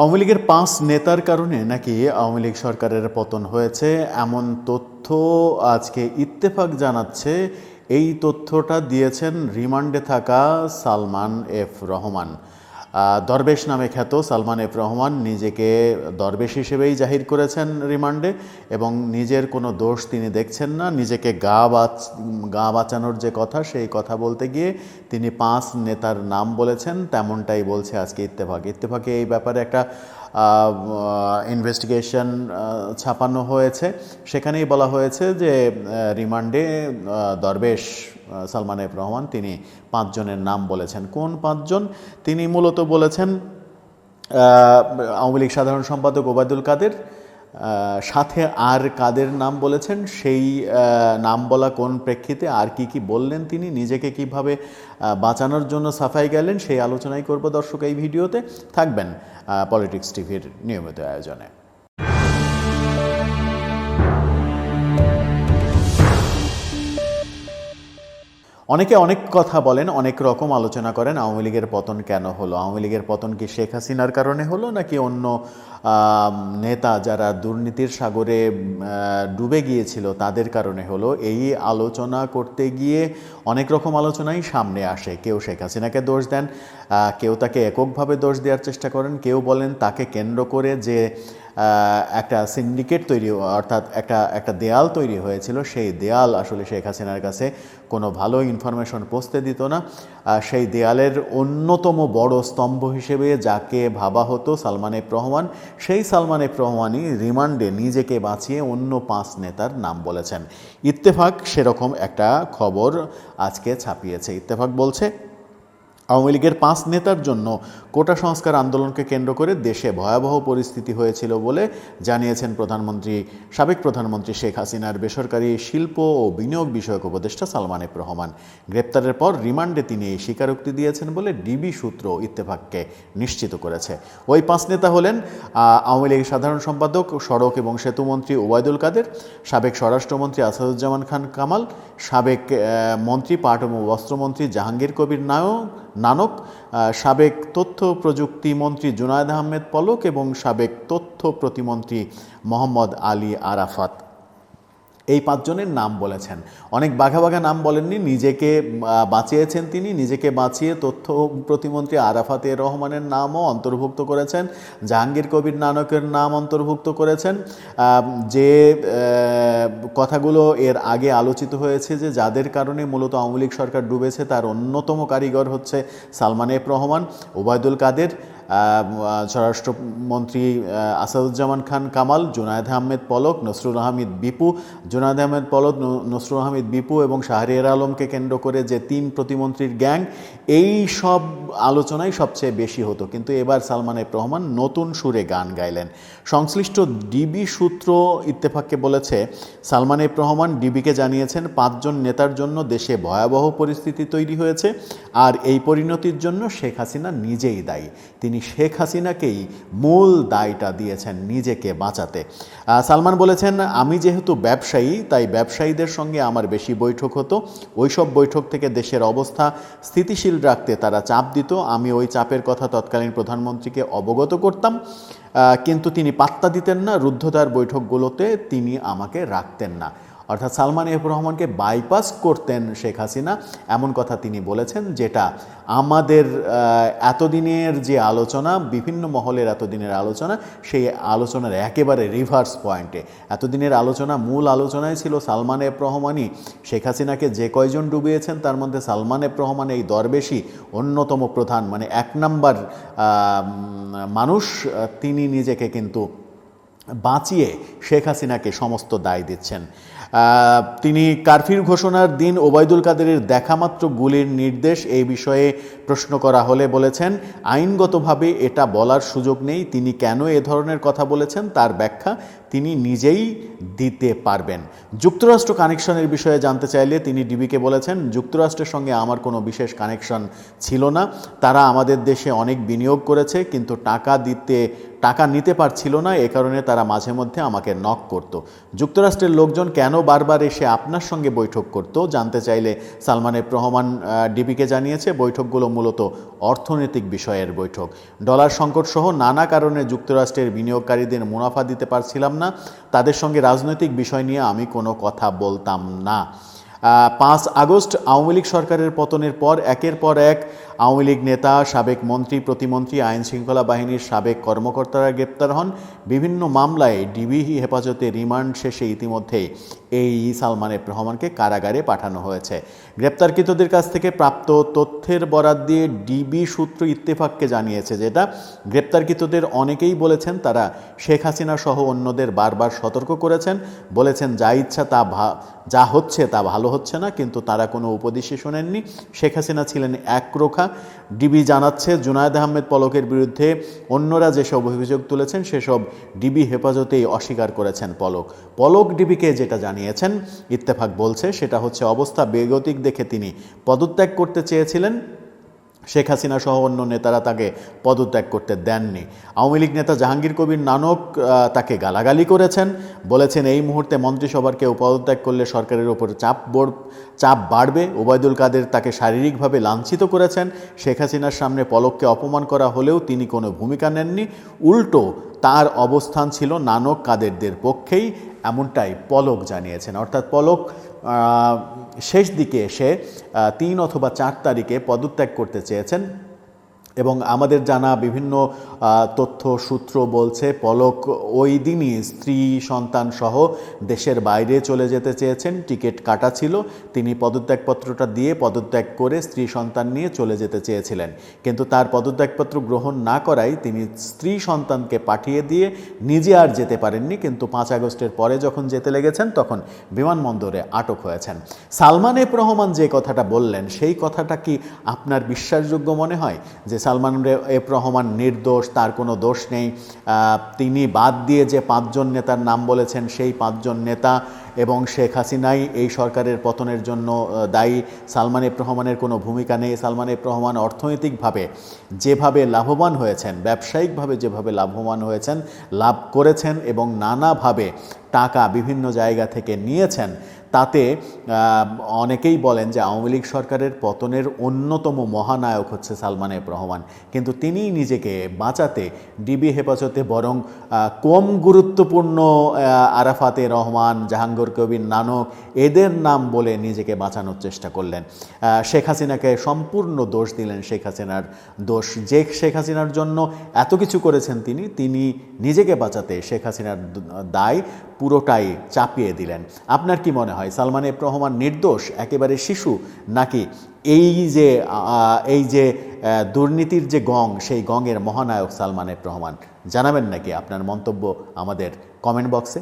আওয়ামী লীগের পাঁচ নেতার কারণে নাকি আওয়ামী লীগ সরকারের পতন হয়েছে, এমন তথ্য আজকে ইত্তেফাক জানাচ্ছে। এই তথ্যটা দিয়েছেন রিমান্ডে থাকা সালমান এফ রহমান। দরবেশ নামে খ্যাত সালমান এফ রহমান নিজেকে দরবেশ হিসেবেই জাহির করেছেন রিমান্ডে এবং নিজের কোনো দোষ তিনি দেখছেন না। নিজেকে গা বাঁচ, গা বাঁচানোর যে কথা, সেই কথা বলতে গিয়ে তিনি পাঁচ নেতার নাম বলেছেন। তেমনটাই বলছে আজকে ইত্তেফাক। ইত্তেফাকে এই ব্যাপারে একটা ইনভেস্টিগেশন ছাপানো হয়েছে। সেখানেই বলা হয়েছে যে রিমান্ডে দরবেশ সালমান এফ রহমান তিনি পাঁচজনের নাম বলেছেন। কোন পাঁচজন? তিনি মূলত বলেছেন আওয়ামী লীগ সাধারণ সম্পাদক ওবায়দুল কাদের সাথে আর কাদের নাম বলেছেন? সেই নাম বলা কোন প্রেক্ষিতে আর কি কি বললেন তিনি? নিজেকে কীভাবে বাঁচানোর জন্য সাফাই গেলেন? সেই আলোচনাই করব দর্শক এই ভিডিওতে। থাকবেন পলিটিক্স টিভির নিয়মিত আয়োজনে। অনেকে অনেক কথা বলেন, অনেক রকম আলোচনা করেন, আওয়ামী লীগের পতন কেন হলো? আওয়ামী লীগের পতন কি শেখ হাসিনার কারণে হলো নাকি অন্য নেতা যারা দুর্নীতির সাগরে ডুবে গিয়েছিল তাদের কারণে হলো? এই আলোচনা করতে গিয়ে অনেক রকম আলোচনাই সামনে আসে। কেউ শেখ হাসিনাকে দোষ দেন কেউ তাকে এককভাবে দোষ দেওয়ার চেষ্টা করেন, কেউ বলেন তাকে কেন্দ্র করে যে একটা সিন্ডিকেট তৈরি, অর্থাৎ একটা একটা দেয়াল তৈরি হয়েছিল, সেই দেয়াল আসলে শেখ হাসিনার কাছে কোনো ভালো ইনফরমেশন পৌঁছতে দিত না। সেই দেয়ালের অন্যতম বড় স্তম্ভ হিসেবে যাকে ভাবা হতো সালমান এফ রহমান, সেই সালমান এফ রহমানই রিমান্ডে নিজেকে বাঁচিয়ে অন্য পাঁচ নেতার নাম বলেছেন। ইত্তেফাক সেরকম একটা খবর আজকে ছাপিয়েছে। ইত্তেফাক বলছে আওয়ামী লীগের পাঁচ নেতার জন্য কোটা সংস্কার আন্দোলনকে কেন্দ্র করে দেশে ভয়াবহ পরিস্থিতি হয়েছিল বলে জানিয়েছেন প্রধানমন্ত্রী, সাবেক প্রধানমন্ত্রী শেখ হাসিনার বেসরকারি শিল্প ও বিনিয়োগ বিষয়ক উপদেষ্টা সালমান এফ রহমান। গ্রেপ্তারের পর রিমান্ডে তিনি এই স্বীকারোক্তি দিয়েছেন বলে ডিবি সূত্র ইত্তেফাককে নিশ্চিত করেছে। ওই পাঁচ নেতা হলেন আওয়ামী লীগের সাধারণ সম্পাদক, সড়ক এবং সেতুমন্ত্রী ওবায়দুল কাদের, সাবেক স্বরাষ্ট্রমন্ত্রী আসাদুজ্জামান খান কামাল, সাবেক মন্ত্রী, পাট ও বস্ত্রমন্ত্রী জাহাঙ্গীর কবির নায়ক নানক সাবেক তথ্য প্রযুক্তি মন্ত্রী জুনায়দ আহমেদ পলক এবং সাবেক তথ্য প্রতিমন্ত্রী মোহাম্মদ আলী আরাফাত। এই পাঁচজনের নাম বলেছেন। অনেক বাঘা বাঘা নাম বলেননি, নিজেকে বাঁচিয়েছেন তিনি, নিজেকে বাঁচিয়ে তথ্য প্রতিমন্ত্রী আরাফাত রহমানের নামও অন্তর্ভুক্ত করেছেন, জাহাঙ্গীর কবির নানকের নাম অন্তর্ভুক্ত করেছেন। যে কথাগুলো এর আগে আলোচিত হয়েছে যে, যাদের কারণে মূলত আওয়ামী লীগ সরকার ডুবেছে, তার অন্যতম কারিগর হচ্ছে সালমান এফ রহমান, ওবায়দুল কাদের স্বরাষ্ট্রমন্ত্রী আসাদুজ্জামান খান কামাল, জুনায়দ আহমেদ পলক, নসরুল আহমেদ বিপু। জুনায়দ আহমেদ পলক নসরুল আহমেদ বিপু এবং শাহরিয়ার আলমকে কেন্দ্র করে যে তিন প্রতিমন্ত্রীর গ্যাং, এই সব আলোচনাই সবচেয়ে বেশি হতো। কিন্তু এবার সালমান এফ রহমান নতুন সুরে গান গাইলেন। সংশ্লিষ্ট ডিবি সূত্র ইত্তেফাককে বলেছে, সালমান এফ রহমান ডিবিকে জানিয়েছেন, পাঁচজন নেতার জন্য দেশে ভয়াবহ পরিস্থিতি তৈরি হয়েছে, আর এই পরিণতির জন্য শেখ হাসিনা নিজেই দায়ী। তিনি শেখ হাসিনাকেই মূল দায়টা দিয়েছেন নিজেকে বাঁচাতে। সালমান বলেছেন, আমি যেহেতু ব্যবসায়ী, তাই ব্যবসায়ীদের সঙ্গে আমার বেশি বৈঠক হতো। ওইসব বৈঠক থেকে দেশের অবস্থা স্থিতিশীল রাখতে তারা চাপ দিত। আমি ওই চাপের কথা তৎকালীন প্রধানমন্ত্রীকে অবগত করতাম। কিন্তু তিনি পাত্তা দিতেন না। রুদ্ধতার বৈঠকগুলোতে তিনি আমাকে রাখতেন না। অর্থাৎ সালমান এফ রহমানকে বাইপাস করতেন শেখ হাসিনা, এমন কথা তিনি বলেছেন যেটা আমাদের এতদিনের যে আলোচনা, বিভিন্ন মহলের এতদিনের আলোচনা, সেই আলোচনার একেবারে রিভার্স পয়েন্টে এতদিনের আলোচনা মূল আলোচনায় ছিল সালমান এফ রহমানই। শেখ হাসিনাকে যে কয়জন ডুবিয়েছেন, তার মধ্যে সালমান এফ রহমান এই দরবেশি অন্যতম প্রধান মানে এক নাম্বার মানুষ, তিনি নিজেকে কিন্তু বাঁচিয়ে শেখ হাসিনাকে সমস্ত দায় দিচ্ছেন। তিনি কারফিউ ঘোষণার দিন ওবায়দুল কাদেরের দেখামাত্র গুলির নির্দেশ এই বিষয়ে প্রশ্ন করা হলে বলেছেন, আইনগতভাবে এটা বলার সুযোগ নেই। তিনি কেন এ ধরনের কথা বলেছেন তার ব্যাখ্যা তিনি নিজেই দিতে পারবেন। যুক্তরাষ্ট্র কানেকশনের বিষয়ে জানতে চাইলে তিনি ডিবিকে বলেছেন, যুক্তরাষ্ট্রের সঙ্গে আমার কোনো বিশেষ কানেকশন ছিল না। তারা আমাদের দেশে অনেক বিনিয়োগ করেছে, কিন্তু টাকা দিতে, টাকা নিতে পারছিল না। এ কারণে তারা মাঝে মধ্যে আমাকে নক করত। যুক্তরাষ্ট্রের লোকজন কেন বারবার এসে আপনার সঙ্গে বৈঠক করত, জানতে চাইলে সালমানের রহমান ডিবিকে জানিয়েছে, বৈঠকগুলো মূলত অর্থনৈতিক বিষয়ের বৈঠক। ডলার সংকট সহ নানা কারণে যুক্তরাষ্ট্রের বিনিয়োগকারীদের মুনাফা দিতে পারছিলাম না। তাদের সঙ্গে রাজনৈতিক বিষয় নিয়ে আমি কোনো কথা বলতাম না। পাঁচ আগস্ট আওয়ামী লীগ সরকারের পতনের পর, একের পর এক আওয়ামী লীগ নেতা, সাবেক মন্ত্রী, প্রতিমন্ত্রী, আইন শৃঙ্খলা বাহিনীর সাবেক কর্মকর্তারা গ্রেপ্তার হন। বিভিন্ন মামলায় ডিবি হেফাজতে রিমান্ড শেষে ইতিমধ্যেই এই সালমান এফ রহমানকে কারাগারে পাঠানো হয়েছে। গ্রেপ্তারকৃতদের কাছ থেকে প্রাপ্ত তথ্যের বরাত দিয়ে ডিবি সূত্র ইত্তেফাককে জানিয়েছে যেটা গ্রেপ্তারকৃতদের অনেকেই বলেছেন তারা শেখ হাসিনা সহ অন্যদের বারবার সতর্ক করেছেন। বলেছেন, যা ইচ্ছা তা যা হচ্ছে তা ভালো হচ্ছে না, কিন্তু তারা কোনো উপদেশই শোনেননি। শেখ হাসিনা ছিলেন একরোখা ডিবি জানাচ্ছে, জুনায়দ আহমেদ পলকের বিরুদ্ধে অন্যরা যেসব অভিযোগ তুলেছেন, সেসব ডিবি হেফাজতেই অস্বীকার করেছেন পলক। পলক ডিবিকে যেটা জানিয়েছেন, ইত্তেফাক বলছে, সেটা হচ্ছে অবস্থা বেগতিক দেখে তিনি পদত্যাগ করতে চেয়েছিলেন। শেখ হাসিনা সহ অন্য নেতারা তাকে পদত্যাগ করতে দেননি। আওয়ামী লীগ নেতা জাহাঙ্গীর কবির নানক তাকে গালাগালি করেছেন। বলেছেন, এই মুহূর্তে মন্ত্রিসভার কেউ পদত্যাগ করলে সরকারের ওপর চাপ চাপ বাড়বে। ওবায়দুল কাদের তাকে শারীরিকভাবে লাঞ্ছিত করেছেন। শেখ হাসিনার সামনে পলককে অপমান করা হলেও তিনি কোনো ভূমিকা নেননি। উল্টো, তার অবস্থান ছিল নানক কাদেরদের পক্ষেই, এমনটাই পলক জানিয়েছেন। অর্থাৎ পলক শেষ দিকে এসে তিন অথবা চার তারিখে পদত্যাগ করতে চেয়েছেন। এবং আমাদের জানা বিভিন্ন তথ্য সূত্র বলছে পলক ওই দিনই স্ত্রী, সন্তান সহ দেশের বাইরে চলে যেতে চেয়েছেন। টিকিট কাটা ছিল। তিনি পদত্যাগপত্রটা দিয়ে পদত্যাগ করে স্ত্রী, সন্তান নিয়ে চলে যেতে চেয়েছিলেন। কিন্তু তার পদত্যাগপত্র গ্রহণ না করায় তিনি স্ত্রী, সন্তানকে পাঠিয়ে দিয়ে নিজে আর যেতে পারেননি। কিন্তু পাঁচ আগস্টের পরে যখন যেতে লেগেছেন, তখন বিমানবন্দরে আটক হয়েছেন। সালমান এফ রহমান যে কথাটা বললেন, সেই কথাটা কি আপনার বিশ্বাসযোগ্য মনে হয়? যে সালমান এফ রহমান নির্দোষ, তার কোনো দোষ নেই। তিনি বাদ দিয়ে যে পাঁচজন নেতার নাম বলেছেন, সেই পাঁচজন নেতা এবং শেখ হাসিনাই এই সরকারের পতনের জন্য দায়ী। সালমান এফ রহমানের কোনো ভূমিকা নেই। সালমান এফ রহমান অর্থনৈতিকভাবে যেভাবে লাভবান হয়েছেন, ব্যবসায়িকভাবে যেভাবে লাভবান হয়েছেন, লাভ করেছেন এবং নানাভাবে টাকা বিভিন্ন জায়গা থেকে নিয়েছেন, তাতে অনেকেই বলেন যে আওয়ামী লীগ সরকারের পতনের অন্যতম মহানায়ক হচ্ছে সালমান এফ রহমান। কিন্তু তিনিই নিজেকে বাঁচাতে, ডিবি হেফাজতে বরং কম গুরুত্বপূর্ণ আরাফাতে রহমান, জাহাঙ্গীর কবির নানক এদের নাম বলে নিজেকে বাঁচানোর চেষ্টা করলেন। শেখ হাসিনাকে সম্পূর্ণ দোষ দিলেন শেখ হাসিনার দোষ। যে শেখ হাসিনার জন্য এত কিছু করেছেন তিনি তিনি নিজেকে বাঁচাতে শেখ হাসিনার দায় পুরোটাই চাপিয়ে দিলেন। আপনার কি মনে হয় সালমান এফ রহমান নির্দোষ, একেবারে শিশু, নাকি এই যে এই যে দুর্নীতির যে গং, সেই গঙের মহানায়ক সালমান এফ রহমান জানাবেন নাকি আপনার মন্তব্য আমাদের কমেন্ট বক্সে?